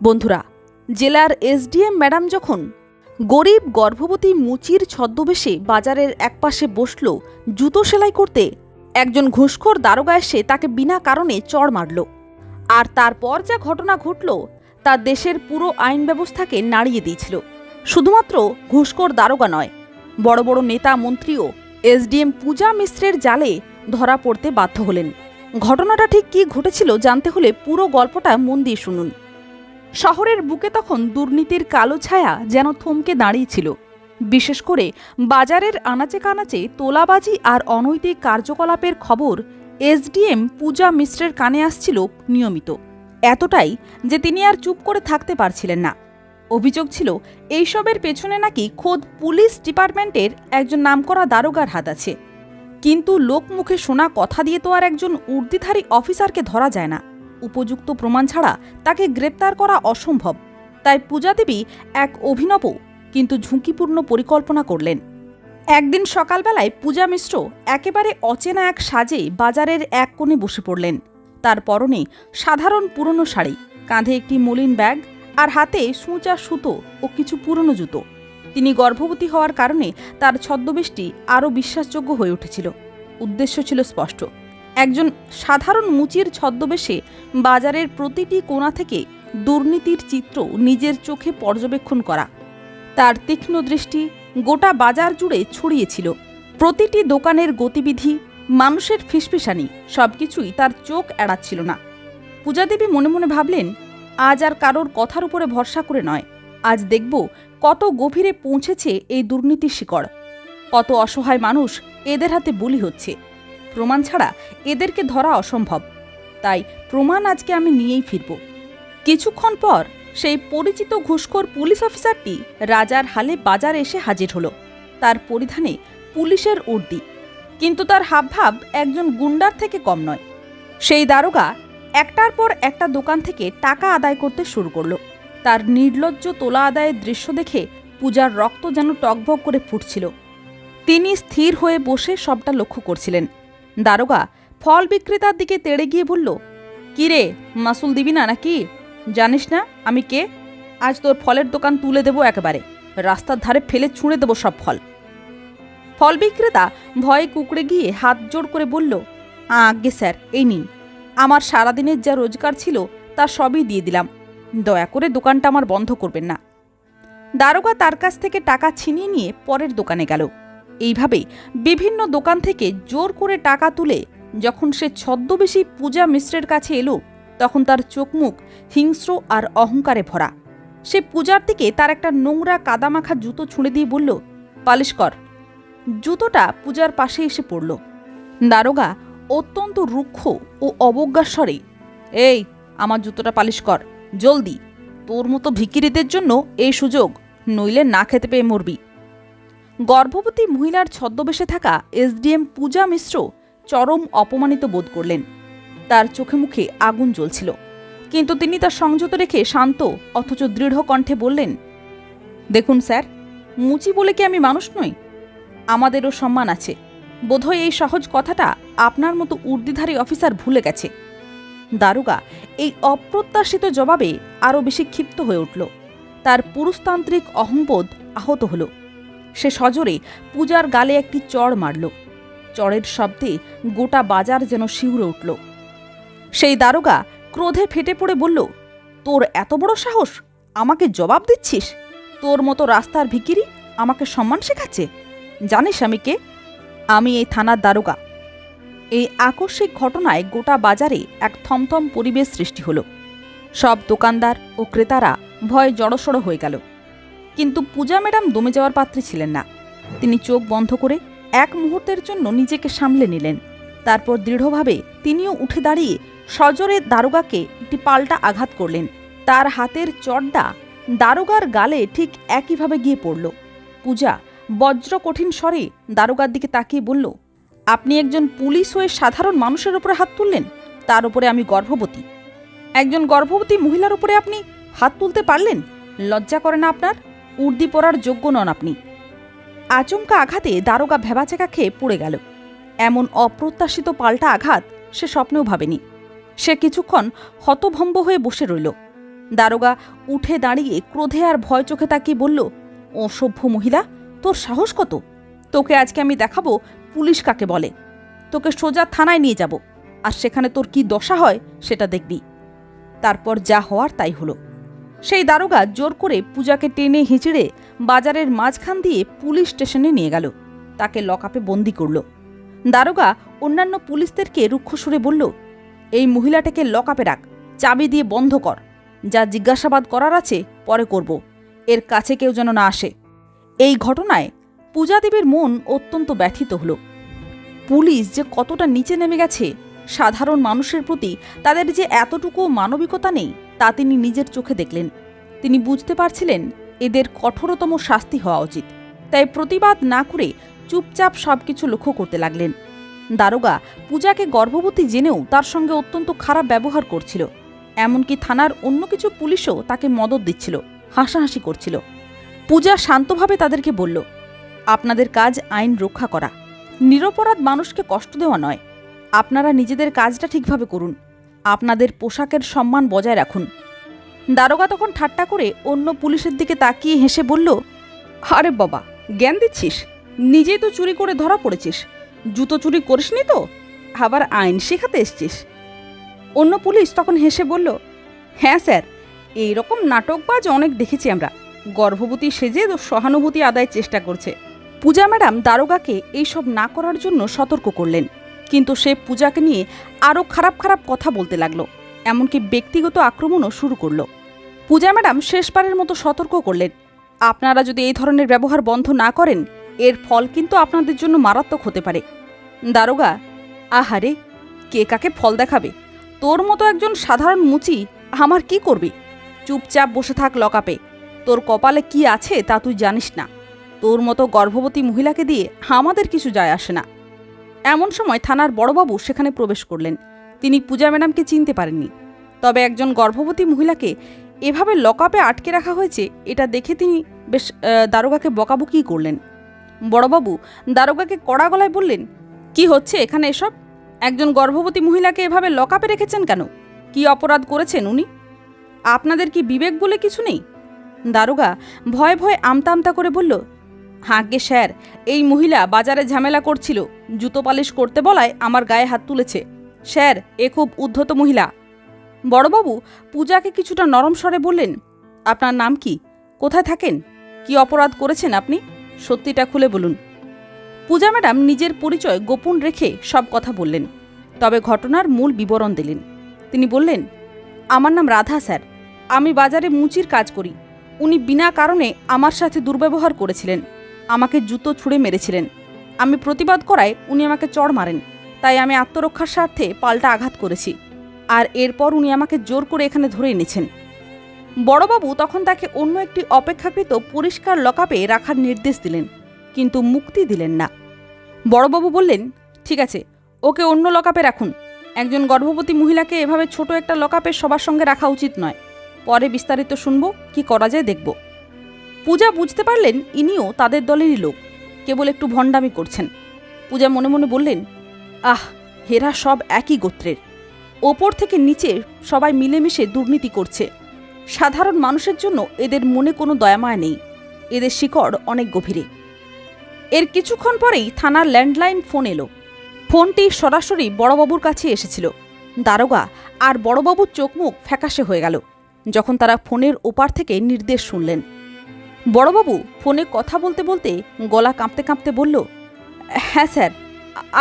বন্ধুরা, জেলার SDM madam যখন গরিব গর্ভবতী মুচির ছদ্মবেশে বাজারের একপাশে বসল জুতো সেলাই করতে, একজন ঘুষখোর দারোগা এসে তাকে বিনা কারণে চড় মারল। আর তারপর যা ঘটনা ঘটল, তা দেশের পুরো আইন ব্যবস্থাকে নাড়িয়ে দিয়েছিল। শুধুমাত্র ঘুষখোর দারোগা নয়, বড় বড় নেতা মন্ত্রীও এসডিএম পূজা মিশ্রের জালে ধরা পড়তে বাধ্য হলেন। ঘটনাটা ঠিক কী ঘটেছিল জানতে হলে পুরো গল্পটা মন দিয়ে শুনুন। শহরের বুকে তখন দুর্নীতির কালো ছায়া যেন থমকে দাঁড়িয়েছিল বিশেষ করে বাজারের আনাচে কানাচে তোলাবাজি আর অনৈতিক কার্যকলাপের খবর এসডিএম পূজা মিশ্রের কানে আসছিল নিয়মিত। এতটাই যে তিনি আর চুপ করে থাকতে পারছিলেন না। অভিযোগ ছিল, এইসবের পেছনে নাকি খোদ পুলিশ ডিপার্টমেন্টের একজন নামকরা দারোগার হাত আছে। কিন্তু লোকমুখে শোনা কথা দিয়ে তো আর একজন উর্দিধারী অফিসারকে ধরা যায় না। উপযুক্ত প্রমাণ ছাড়া তাকে গ্রেপ্তার করা অসম্ভব। তাই পূজা দেবী এক অভিনব, কিন্তু ঝুঁকিপূর্ণ পরিকল্পনা করলেন। একদিন সকালবেলায় পূজা মিশ্র একেবারে অচেনা এক সাজে বাজারের এক কোণে বসে পড়লেন। তার পরনে সাধারণ পুরনো শাড়ি, কাঁধে একটি মলিন ব্যাগ আর হাতে সূচা সুতো ও কিছু পুরনো জুতো। তিনি গর্ভবতী হওয়ার কারণে তার ছদ্মবেশটি আরও বিশ্বাসযোগ্য হয়ে উঠেছিল। উদ্দেশ্য ছিল স্পষ্ট। একজন সাধারণ মুচির ছদ্মবেশে বাজারের প্রতিটি কোণা থেকে দুর্নীতির চিত্র নিজের চোখে পর্যবেক্ষণ করা। তার তীক্ষ্ণ দৃষ্টি গোটা বাজার জুড়ে ছড়িয়েছিল। প্রতিটি দোকানের গতিবিধি, মানুষের ফিসফিসানি সবকিছুই তার চোখ এড়াচ্ছিল না। পূজাদেবী মনে মনে ভাবলেন, আজ আর কারোর কথার উপরে ভরসা করে নয়। আজ দেখব কত গভীরে পৌঁছেছে এই দুর্নীতির শিকড়। কত অসহায় মানুষ এদের হাতে বলি হচ্ছে। প্রমাণ ছাড়া এদেরকে ধরা অসম্ভব। তাই প্রমাণ আজকে আমি নিয়েই ফিরব। কিছুক্ষণ পর সেই পরিচিত ঘুষখোর পুলিশ অফিসারটি রাজার হালে বাজারে এসে হাজির হলো। তার পরিধানে পুলিশের উর্দি কিন্তু তার হাবভাব একজন গুন্ডার থেকে কম নয়। সেই দারোগা একটার পর একটা দোকান থেকে টাকা আদায় করতে শুরু করল। তার নির্লজ্জ তোলা আদায়ের দৃশ্য দেখে পূজার রক্ত যেন টকভক করে ফুটছিল। তিনি স্থির হয়ে বসে সবটা লক্ষ্য করছিলেন। দারোগা ফল বিক্রেতার দিকে তেড়ে গিয়ে বলল কি রে মাসুল দিবি না নাকি? জানিস না আমি কে? আজ তোর ফলের দোকান তুলে দেবো একেবারে। রাস্তার ধারে ফেলে ছুঁড়ে দেবো সব ফল। ফল বিক্রেতা ভয়ে কুকড়ে গিয়ে হাত জোড় করে বলল, আজ্ঞে স্যার, এই নিন। আমার সারাদিনের যা রোজগার ছিল তা সবই দিয়ে দিলাম। দয়া করে দোকানটা আমার বন্ধ করবেন না। দারোগা তার কাছ থেকে টাকা ছিনিয়ে নিয়ে পরের দোকানে গেল। এইভাবেই বিভিন্ন দোকান থেকে জোর করে টাকা তুলে যখন সে ছদ্মবেশী পূজা মিশ্রের কাছে এলো, তখন তার চোখ মুখ হিংস্র আর অহংকারে ভরা। সে পূজার দিকে তার একটা নোংরা কাদামাখা জুতো ছুঁড়ে দিয়ে বলল, পালিশ কর। জুতোটা পূজার পাশে এসে পড়ল। দারোগা অত্যন্ত রুক্ষ ও অবজ্ঞার স্বরে এই, আমার জুতোটা পালিশ কর, জলদি। তোর মতো ভিকিরিদের জন্য এই সুযোগ, নইলে না খেতে পেয়ে মরবি। গর্ভবতী মহিলার ছদ্মবেশে থাকা এসডিএম পূজা মিশ্র চরম অপমানিত বোধ করলেন। তার চোখে মুখে আগুন জ্বলছিল। কিন্তু তিনি তার সংযত রেখে শান্ত অথচ দৃঢ় কণ্ঠে বললেন, দেখুন স্যার, মুচি বলে কি আমি মানুষ নই? আমাদেরও সম্মান আছে। বোধহয় এই সহজ কথাটা আপনার মতো উর্দিধারী অফিসার ভুলে গেছে। দারোগা, এই অপ্রত্যাশিত জবাবে আরও বেশি ক্ষিপ্ত হয়ে উঠল। তার পুরুষতান্ত্রিক অহংবোধ আহত হলো। সে সজোরে পূজার গালে একটি চড় মারল। চড়ের শব্দে গোটা বাজার যেন শিউরে উঠল। সেই দারোগা ক্রোধে ফেটে পড়ে বলল, তোর এত বড় সাহস? আমাকে জবাব দিচ্ছিস? তোর মতো রাস্তার ভিকিরি আমাকে সম্মান শেখাচ্ছে। জানিস আমি কে? আমি এই থানার দারোগা। এই আকস্মিক ঘটনায় গোটা বাজারে এক থমথম পরিবেশ সৃষ্টি হলো। সব দোকানদার ও ক্রেতারা ভয়ে জড়সড় হয়ে গেল। কিন্তু পূজা ম্যাডাম দমে যাওয়ার পাত্রী ছিলেন না। তিনি চোখ বন্ধ করে এক মুহূর্তের জন্য নিজেকে সামলে নিলেন। তারপর দৃঢ়ভাবে তিনিও উঠে দাঁড়িয়ে সজোরে দারোগাকে একটি পাল্টা আঘাত করলেন। তার হাতের চড্ডা দারোগার গালে ঠিক একইভাবে গিয়ে পড়ল। পূজা বজ্র কঠিন স্বরে দারোগার দিকে তাকিয়ে বলল, আপনি একজন পুলিশ হয়ে সাধারণ মানুষের উপরে হাত তুললেন? তার উপরে আমি গর্ভবতী। একজন গর্ভবতী মহিলার উপরে আপনি হাত তুলতে পারলেন? লজ্জা করে না আপনার? উর্দি পরার যোগ্য নন আপনি। আচমকা আঘাতে দারোগা ভেবাচেকা খেয়ে পড়ে গেল। এমন অপ্রত্যাশিত পাল্টা আঘাত সে স্বপ্নেও ভাবেনি। সে কিছুক্ষণ হতভম্ব হয়ে বসে রইল। দারোগা উঠে দাঁড়িয়ে ক্রোধে আর ভয় চোখে তাকিয়ে বলল, অসভ্য মহিলা, তোর সাহস কত? তোকে আজকে আমি দেখাবো, পুলিশ কাকে বলে। তোকে সোজা থানায় নিয়ে যাব। আর সেখানে তোর কি দশা হয়, সেটা দেখবি। তারপর যা হওয়ার তাই হলো। সেই দারোগা জোর করে পূজাকে টেনে হিঁচড়ে বাজারের মাঝখান দিয়ে পুলিশ স্টেশনে নিয়ে গেল। তাকে লকআপে বন্দি করল। দারোগা অন্যান্য পুলিশদেরকে রুক্ষ সুরে বলল, এই মহিলাটাকে লকআপে রাখ, চাবি দিয়ে বন্ধ কর। যা জিজ্ঞাসাবাদ করার আছে, পরে করব। এর কাছে কেউ যেন না আসে। এই ঘটনায় পূজা দেবীর মন অত্যন্ত ব্যথিত হল। পুলিশ যে কতটা নিচে নেমে গেছে, সাধারণ মানুষের প্রতি তাদের যে এতটুকু মানবিকতা নেই তা তিনি নিজের চোখে দেখলেন। তিনি বুঝতে পারছিলেন এদের কঠোরতম শাস্তি হওয়া উচিত। তাই প্রতিবাদ না করে চুপচাপ সবকিছু লক্ষ্য করতে লাগলেন। দারোগা পূজাকে গর্ভবতী জেনেও তার সঙ্গে অত্যন্ত খারাপ ব্যবহার করছিল। এমনকি থানার অন্য কিছু পুলিশও তাকে মদত দিচ্ছিল, হাসাহাসি করছিল। পূজা শান্তভাবে তাদেরকে বলল, আপনাদের কাজ আইন রক্ষা করা। নিরপরাধ মানুষকে কষ্ট দেওয়া নয়। আপনারা নিজেদের কাজটা ঠিকভাবে করুন। আপনাদের পোশাকের সম্মান বজায় রাখুন। দারোগা তখন ঠাট্টা করে অন্য পুলিশের দিকে তাকিয়ে হেসে বলল, আরে বাবা, জ্ঞান দিচ্ছিস? নিজেই তো চুরি করে ধরা পড়েছিস। জুতো চুরি করিসনি তো? আবার আইন শেখাতে এসছিস? অন্য পুলিশ তখন হেসে বলল হ্যাঁ স্যার এই রকম নাটকবাজ অনেক দেখেছি আমরা। গর্ভবতী সেজে সহানুভূতি আদায়ের চেষ্টা করছে। পূজা ম্যাডাম দারোগাকে এইসব না করার জন্য সতর্ক করলেন। কিন্তু সে পূজাকে নিয়ে আরও খারাপ খারাপ কথা বলতে লাগল, এমনকি ব্যক্তিগত আক্রমণও শুরু করল। পূজা ম্যাডাম শেষবারের মতো সতর্ক করলেন, আপনারা যদি এই ধরনের ব্যবহার বন্ধ না করেন, এর ফল কিন্তু আপনাদের জন্য মারাত্মক হতে পারে। দারোগা, আহারে, কে কাকে ফল দেখাবে? তোর মতো একজন সাধারণ মুচি আমার কি করবি? চুপচাপ বসে থাক লকাপে, তোর কপালে কি আছে তা তুই জানিস না। তোর মতো গর্ভবতী মহিলাকে দিয়ে আমাদের কিছু যায় আসে না। এমন সময় থানার বড়বাবু সেখানে প্রবেশ করলেন। তিনি পূজা ম্যাডামকে চিনতে পারেননি। তবে একজন গর্ভবতী মহিলাকে এভাবে লকআপে আটকে রাখা হয়েছে, এটা দেখে তিনি বেশ দারোগাকে বকাবকি করলেন। বড়বাবু দারোগাকে কড়া গলায় বললেন, কি হচ্ছে এখানে এসব? একজন গর্ভবতী মহিলাকে এভাবে লকআপে রেখেছেন কেন? কি অপরাধ করেছেন উনি? আপনাদের কি বিবেক বলে কিছু নেই? দারোগা ভয়ে ভয়ে আমতা আমতা করে বলল হাঁকে স্যার, এই মহিলা বাজারে ঝামেলা করছিল। জুতো পালিশ করতে বলায় আমার গায়ে হাত তুলেছে। স্যার, এ খুব উদ্ধত মহিলা। বড়বাবু, পূজাকে কিছুটা নরম স্বরে বললেন, আপনার নাম কি? কোথায় থাকেন? কি অপরাধ করেছেন আপনি? সত্যিটা খুলে বলুন। পূজা ম্যাডাম নিজের পরিচয় গোপন রেখে সব কথা বললেন, তবে ঘটনার মূল বিবরণ দিলেন। তিনি বললেন, আমার নাম রাধা, স্যার। আমি বাজারে মুচির কাজ করি। উনি বিনা কারণে আমার সাথে দুর্ব্যবহার করেছিলেন। আমাকে জুতো ছুঁড়ে মেরেছিলেন। আমি প্রতিবাদ করায় উনি আমাকে চড় মারেন। তাই আমি আত্মরক্ষার স্বার্থে পাল্টা আঘাত করেছি। আর এরপর উনি আমাকে জোর করে এখানে ধরে এনেছেন। বড়বাবু তখন তাকে অন্য একটি অপেক্ষাকৃত পরিষ্কার লকাপে রাখার নির্দেশ দিলেন, কিন্তু মুক্তি দিলেন না। বড়বাবু বললেন, ঠিক আছে, ওকে অন্য লকাপে রাখুন। একজন গর্ভবতী মহিলাকে এভাবে ছোট একটা লকাপে সবার সঙ্গে রাখা উচিত নয়। পরে বিস্তারিত শুনব, কি করা যায় দেখব। পূজা বুঝতে পারলেন ইনিও তাদের দলেরই লোক। কেবল একটু ভণ্ডামি করছেন। পূজা মনে মনে বললেন, আহ, হেরা সব একই গোত্রের। ওপর থেকে নিচে সবাই মিলেমিশে দুর্নীতি করছে। সাধারণ মানুষের জন্য এদের মনে কোনো দয়ামায়া নেই। এদের শিকড় অনেক গভীরে। এর কিছুক্ষণ পরেই থানার ল্যান্ডলাইন ফোন এলো। ফোনটি সরাসরি বড়বাবুর কাছে এসেছিল। দারোগা, আর বড়বাবুর চোখমুখ ফ্যাকাশে হয়ে গেল। যখন তারা ফোনের ওপার থেকে নির্দেশ শুনলেন। বড়বাবু, ফোনে কথা বলতে বলতে গলা কাঁপতে কাঁপতে বলল হ্যাঁ স্যার,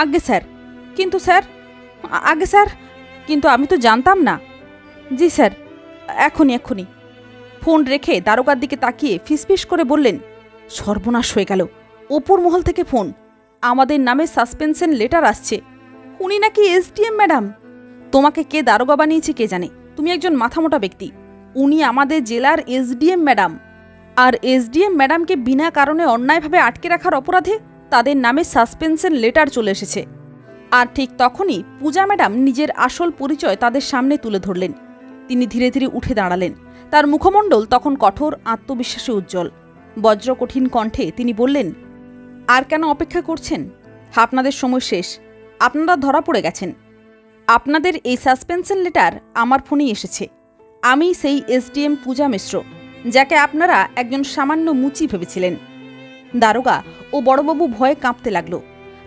আগে স্যার, কিন্তু স্যার, আগে স্যার, কিন্তু আমি তো জানতাম না। জি স্যার, এখনই এখনই। ফোন রেখে দারোগার দিকে তাকিয়ে ফিসফিস করে বললেন, সর্বনাশ হয়ে গেল ওপর মহল থেকে ফোন, আমাদের নামে সাসপেনশন লেটার আসছে, উনি নাকি এসডিএম, ম্যাডাম। তোমাকে কে দারোগা বানিয়েছে কে জানে? তুমি একজন মাথামোটা ব্যক্তি, উনি আমাদের জেলার এসডিএম, ম্যাডাম। আর এসডিএম ম্যাডামকে বিনা কারণে অন্যায়ভাবে আটকে রাখার অপরাধে তাদের নামে সাসপেনশন লেটার চলে এসেছে। আর ঠিক তখনই পূজা ম্যাডাম নিজের আসল পরিচয় তাদের সামনে তুলে ধরলেন। তিনি ধীরে ধীরে উঠে দাঁড়ালেন। তার মুখমণ্ডল তখন কঠোর, আত্মবিশ্বাসে উজ্জ্বল। বজ্র কঠিন কণ্ঠে তিনি বললেন, আর কেন অপেক্ষা করছেন? আপনাদের সময় শেষ। আপনারা ধরা পড়ে গেছেন। আপনাদের এই সাসপেনশন লেটার আমার ফোনেই এসেছে। আমি সেই এসডিএম পূজা মিশ্র। যাকে আপনারা একজন সামান্য মুচি ভেবেছিলেন। দারোগা ও বড়বাবু ভয়ে কাঁপতে লাগল।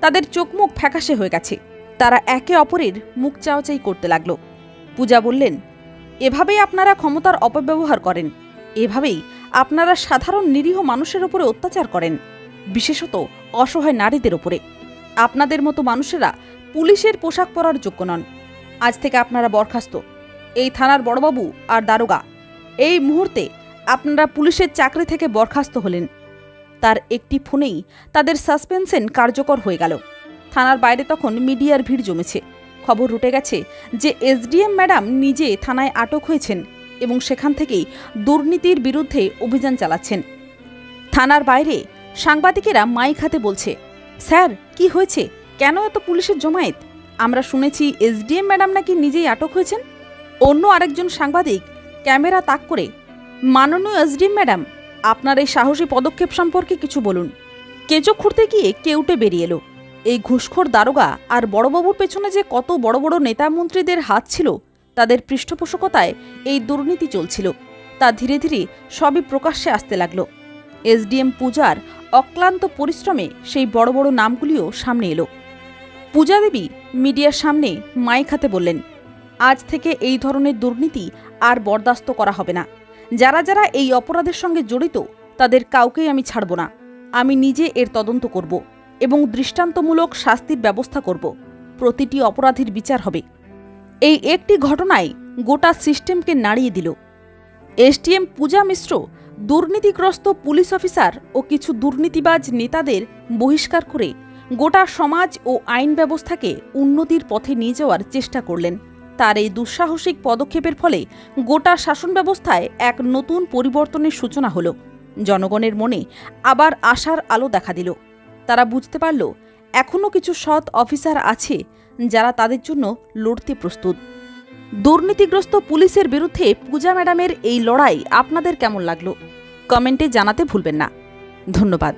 তাদের চোখ মুখ ফ্যাকাশে হয়ে গেছে। তারা একে অপরের মুখ চাওয়াচাই করতে লাগল। পূজা বললেন, এভাবেই আপনারা ক্ষমতার অপব্যবহার করেন। এভাবেই আপনারা সাধারণ নিরীহ মানুষের উপরে অত্যাচার করেন, বিশেষত অসহায় নারীদের উপরে। আপনাদের মতো মানুষেরা পুলিশের পোশাক পরার যোগ্য নন। আজ থেকে আপনারা বরখাস্ত। এই থানার বড়বাবু আর দারোগা, এই মুহূর্তে আপনারা পুলিশের চাকরি থেকে বরখাস্ত হলেন। তার একটি ফোনেই তাদের সাসপেনশন কার্যকর হয়ে গেল। থানার বাইরে তখন মিডিয়ার ভিড় জমেছে। খবর রুটে গেছে যে এসডিএম ম্যাডাম নিজে থানায় আটক হয়েছেন এবং সেখান থেকেই দুর্নীতির বিরুদ্ধে অভিযান চালাচ্ছেন। থানার বাইরে সাংবাদিকেরা মাইক হাতে বলছে, স্যার, কি হয়েছে? কেন এত পুলিশের জমায়েত? আমরা শুনেছি এসডিএম ম্যাডাম নাকি নিজেই আটক হয়েছেন? অন্য আরেকজন সাংবাদিক ক্যামেরা তাক করে মাননীয় এসডিএম ম্যাডাম, আপনার এই সাহসী পদক্ষেপ সম্পর্কে কিছু বলুন। কেঁচো খুঁড়তে গিয়ে কেউটে বেরিয়ে এলো? এই ঘুষখোর দারোগা আর বড়বাবুর পেছনে যে কত বড় বড় নেতা মন্ত্রীদের হাত ছিল, তাদের পৃষ্ঠপোষকতায় এই দুর্নীতি চলছিল। তা ধীরে ধীরে সবই প্রকাশ্যে আসতে লাগল। এসডিএম পূজার অক্লান্ত পরিশ্রমে সেই বড় বড় নামগুলিও সামনে এলো। পূজা দেবী মিডিয়ার সামনে মাইক হাতে বললেন, আজ থেকে এই ধরনের দুর্নীতি আর বরদাস্ত করা হবে না। যারা যারা এই অপরাধের সঙ্গে জড়িত, তাদের কাউকেই আমি ছাড়ব না। আমি নিজে এর তদন্ত করব এবং দৃষ্টান্তমূলক শাস্তির ব্যবস্থা করব। প্রতিটি অপরাধীর বিচার হবে। এই একটি ঘটনায় গোটা সিস্টেমকে নাড়িয়ে দিল। এসটিএম পূজা মিশ্র, দুর্নীতিগ্রস্ত পুলিশ অফিসার ও কিছু দুর্নীতিবাজ নেতাদের বহিষ্কার করে গোটা সমাজ ও আইন ব্যবস্থাকে উন্নতির পথে নিয়ে যাওয়ার চেষ্টা করলেন। তার এই দুঃসাহসিক পদক্ষেপের ফলে গোটা শাসন ব্যবস্থায় এক নতুন পরিবর্তনের সূচনা হলো। জনগণের মনে আবার আশার আলো দেখা দিল। তারা বুঝতে পারল এখনও কিছু সৎ অফিসার আছে যারা তাদের জন্য লড়তে প্রস্তুত। দুর্নীতিগ্রস্ত পুলিশের বিরুদ্ধে পূজা ম্যাডামের এই লড়াই আপনাদের কেমন লাগল? কমেন্টে জানাতে ভুলবেন না। ধন্যবাদ।